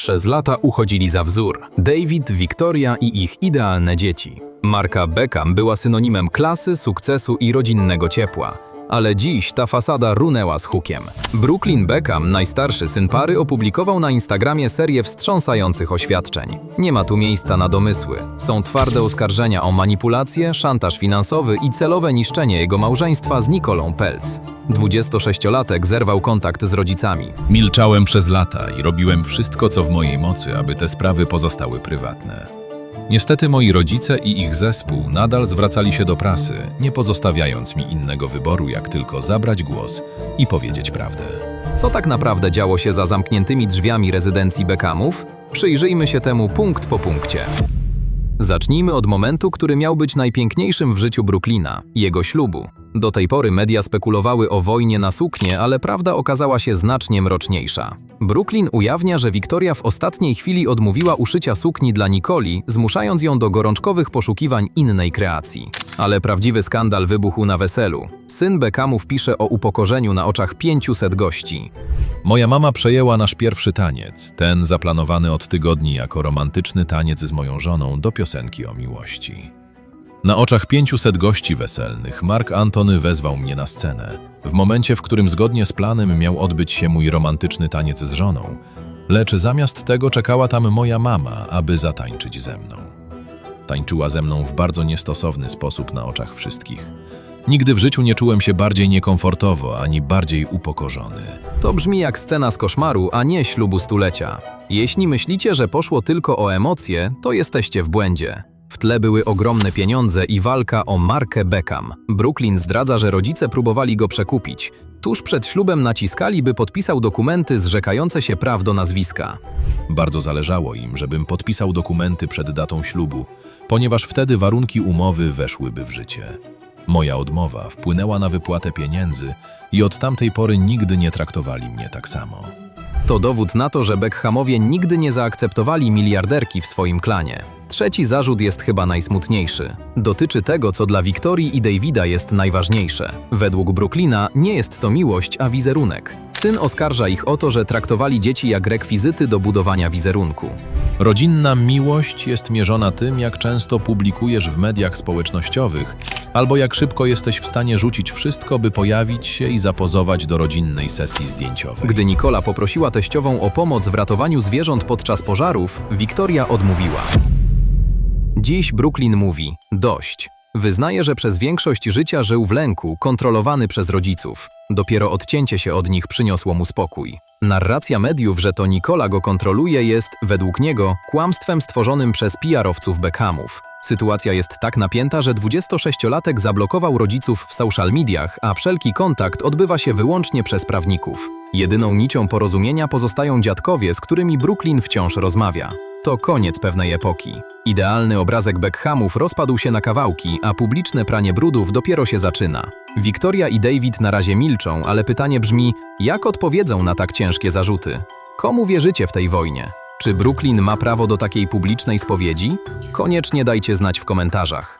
Przez lata uchodzili za wzór. David, Victoria i ich idealne dzieci. Marka Beckham była synonimem klasy, sukcesu i rodzinnego ciepła. Ale dziś ta fasada runęła z hukiem. Brooklyn Beckham, najstarszy syn pary, opublikował na Instagramie serię wstrząsających oświadczeń. Nie ma tu miejsca na domysły. Są twarde oskarżenia o manipulację, szantaż finansowy i celowe niszczenie jego małżeństwa z Nikolą Pelc. 26-latek zerwał kontakt z rodzicami. Milczałem przez lata i robiłem wszystko, co w mojej mocy, aby te sprawy pozostały prywatne. Niestety moi rodzice i ich zespół nadal zwracali się do prasy, nie pozostawiając mi innego wyboru, jak tylko zabrać głos i powiedzieć prawdę. Co tak naprawdę działo się za zamkniętymi drzwiami rezydencji Beckhamów? Przyjrzyjmy się temu punkt po punkcie. Zacznijmy od momentu, który miał być najpiękniejszym w życiu Brooklyna jego ślubu. Do tej pory media spekulowały o wojnie na suknie, ale prawda okazała się znacznie mroczniejsza. Brooklyn ujawnia, że Wiktoria w ostatniej chwili odmówiła uszycia sukni dla Nikoli, zmuszając ją do gorączkowych poszukiwań innej kreacji. Ale prawdziwy skandal wybuchł na weselu. Syn Beckhamów pisze o upokorzeniu na oczach 500 gości. Moja mama przejęła nasz pierwszy taniec, ten zaplanowany od tygodni jako romantyczny taniec z moją żoną do piosenki o miłości. Na oczach 500 gości weselnych Mark Antony wezwał mnie na scenę. W momencie, w którym zgodnie z planem miał odbyć się mój romantyczny taniec z żoną, lecz zamiast tego czekała tam moja mama, aby zatańczyć ze mną. Tańczyła ze mną w bardzo niestosowny sposób na oczach wszystkich. Nigdy w życiu nie czułem się bardziej niekomfortowo ani bardziej upokorzony. To brzmi jak scena z koszmaru, a nie ślubu stulecia. Jeśli myślicie, że poszło tylko o emocje, to jesteście w błędzie. Tle były ogromne pieniądze i walka o markę Beckham. Brooklyn zdradza, że rodzice próbowali go przekupić. Tuż przed ślubem naciskali, by podpisał dokumenty zrzekające się praw do nazwiska. Bardzo zależało im, żebym podpisał dokumenty przed datą ślubu, ponieważ wtedy warunki umowy weszłyby w życie. Moja odmowa wpłynęła na wypłatę pieniędzy i od tamtej pory nigdy nie traktowali mnie tak samo. To dowód na to, że Beckhamowie nigdy nie zaakceptowali miliarderki w swoim klanie. Trzeci zarzut jest chyba najsmutniejszy. Dotyczy tego, co dla Wiktorii i Davida jest najważniejsze. Według Brooklyna nie jest to miłość, a wizerunek. Syn oskarża ich o to, że traktowali dzieci jak rekwizyty do budowania wizerunku. Rodzinna miłość jest mierzona tym, jak często publikujesz w mediach społecznościowych, albo jak szybko jesteś w stanie rzucić wszystko, by pojawić się i zapozować do rodzinnej sesji zdjęciowej. Gdy Nikola poprosiła teściową o pomoc w ratowaniu zwierząt podczas pożarów, Wiktoria odmówiła. Dziś Brooklyn mówi: dość. Wyznaje, że przez większość życia żył w lęku, kontrolowany przez rodziców. Dopiero odcięcie się od nich przyniosło mu spokój. Narracja mediów, że to Nikola go kontroluje, jest, według niego, kłamstwem stworzonym przez PR-owców Beckhamów. Sytuacja jest tak napięta, że 26-latek zablokował rodziców w social mediach, a wszelki kontakt odbywa się wyłącznie przez prawników. Jedyną nicią porozumienia pozostają dziadkowie, z którymi Brooklyn wciąż rozmawia. To koniec pewnej epoki. Idealny obrazek Beckhamów rozpadł się na kawałki, a publiczne pranie brudów dopiero się zaczyna. Wiktoria i David na razie milczą, ale pytanie brzmi, jak odpowiedzą na tak ciężkie zarzuty? Komu wierzycie w tej wojnie? Czy Brooklyn ma prawo do takiej publicznej spowiedzi? Koniecznie dajcie znać w komentarzach.